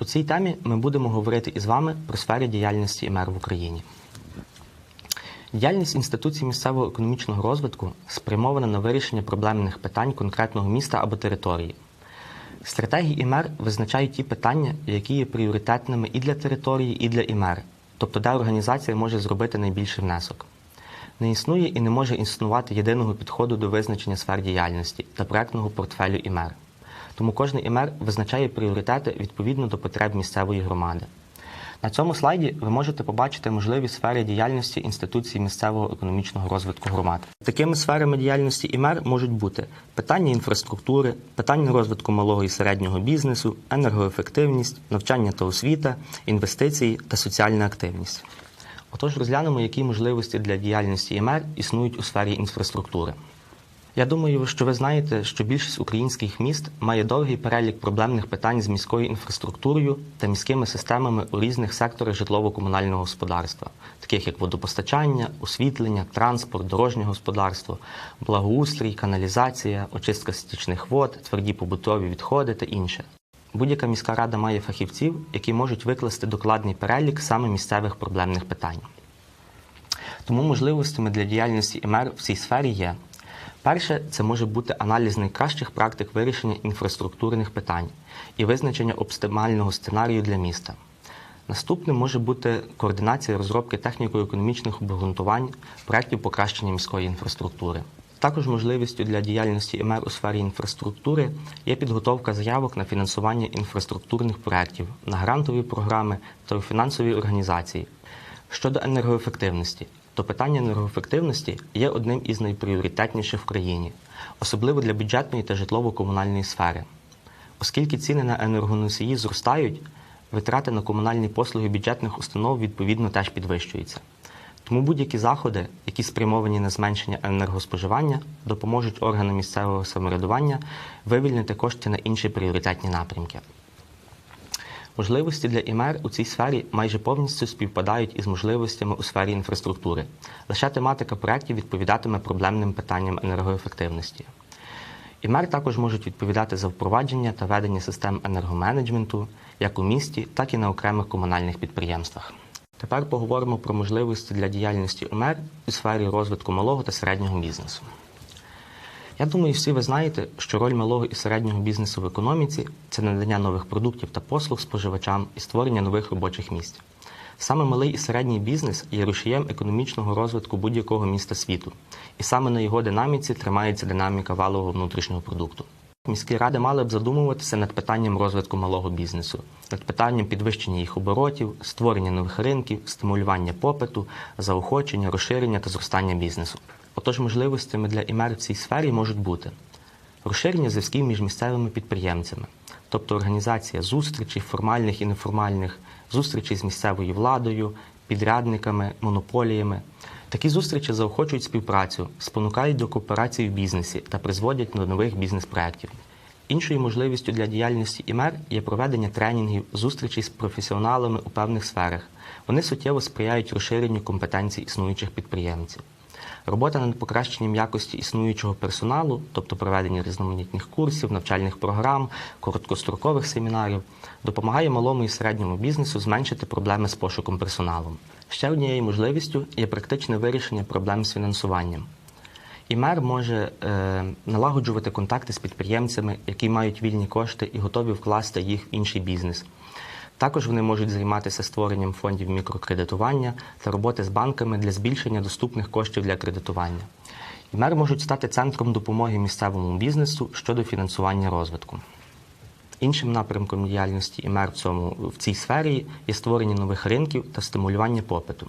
У цій темі ми будемо говорити із вами про сфери діяльності ІМЕР в Україні. Діяльність інституцій місцевого економічного розвитку спрямована на вирішення проблемних питань конкретного міста або території. Стратегії ІМЕР визначають ті питання, які є пріоритетними і для території, і для ІМЕР, тобто де організація може зробити найбільший внесок. Не існує і не може існувати єдиного підходу до визначення сфер діяльності та проектного портфелю ІМЕР. Тому кожний ІМЕР визначає пріоритети відповідно до потреб місцевої громади. На цьому слайді ви можете побачити можливі сфери діяльності інституцій місцевого економічного розвитку громад. Такими сферами діяльності ІМЕР можуть бути питання інфраструктури, питання розвитку малого і середнього бізнесу, енергоефективність, навчання та освіта, інвестиції та соціальна активність. Отож, розглянемо, які можливості для діяльності ІМЕР існують у сфері інфраструктури. Я думаю, що ви знаєте, що більшість українських міст має довгий перелік проблемних питань з міською інфраструктурою та міськими системами у різних секторах житлово-комунального господарства, таких як водопостачання, освітлення, транспорт, дорожнє господарство, благоустрій, каналізація, очистка стічних вод, тверді побутові відходи та інше. Будь-яка міська рада має фахівців, які можуть викласти докладний перелік саме місцевих проблемних питань. Тому можливостями для діяльності ІМЕР в цій сфері є Перше, це може бути аналіз найкращих практик вирішення інфраструктурних питань і визначення оптимального сценарію для міста. Наступним може бути координація розробки техніко-економічних обґрунтувань проєктів покращення міської інфраструктури. Також можливістю для діяльності ІМЕР у сфері інфраструктури є підготовка заявок на фінансування інфраструктурних проєктів, на грантові програми та у фінансові організації. Щодо енергоефективності, то питання енергоефективності є одним із найпріоритетніших в країні, особливо для бюджетної та житлово-комунальної сфери. Оскільки ціни на енергоносії зростають, витрати на комунальні послуги бюджетних установ відповідно теж підвищуються. Тому будь-які заходи, які спрямовані на зменшення енергоспоживання, допоможуть органам місцевого самоврядування вивільнити кошти на інші пріоритетні напрямки. Можливості для ІМЕР у цій сфері майже повністю співпадають із можливостями у сфері інфраструктури. Лише тематика проєктів відповідатиме проблемним питанням енергоефективності. ІМЕР також можуть відповідати за впровадження та ведення систем енергоменеджменту як у місті, так і на окремих комунальних підприємствах. Тепер поговоримо про можливості для діяльності УМЕР у сфері розвитку малого та середнього бізнесу. Я думаю, всі ви знаєте, що роль малого і середнього бізнесу в економіці це надання нових продуктів та послуг споживачам і створення нових робочих місць. Саме малий і середній бізнес є рушієм економічного розвитку будь-якого міста світу, і саме на його динаміці тримається динаміка валового внутрішнього продукту. Міські ради мали б задумуватися над питанням розвитку малого бізнесу, над питанням підвищення їх оборотів, створення нових ринків, стимулювання попиту, заохочення, розширення та зростання бізнесу. Отож, можливостями для імер в цій сфері можуть бути розширення зв'язків між місцевими підприємцями, тобто організація зустрічей, формальних і неформальних, зустрічей з місцевою владою, підрядниками, монополіями. Такі зустрічі заохочують співпрацю, спонукають до кооперації в бізнесі та призводять до нових бізнес-проєктів. Іншою можливістю для діяльності ІМЕР є проведення тренінгів, зустрічей з професіоналами у певних сферах. Вони суттєво сприяють розширенню компетенцій існуючих підприємців. Робота над покращенням якості існуючого персоналу, тобто проведення різноманітних курсів, навчальних програм, короткострокових семінарів, допомагає малому і середньому бізнесу зменшити проблеми з пошуком персоналу. Ще однією можливістю є практичне вирішення проблем з фінансуванням. І мер може е, налагоджувати контакти з підприємцями, які мають вільні кошти і готові вкласти їх в інший бізнес. Також вони можуть займатися створенням фондів мікрокредитування та роботи з банками для збільшення доступних коштів для кредитування. І мер можуть стати центром допомоги місцевому бізнесу щодо фінансування розвитку. Іншим напрямком діяльності ІМЕР в цьому в цій сфері є створення нових ринків та стимулювання попиту.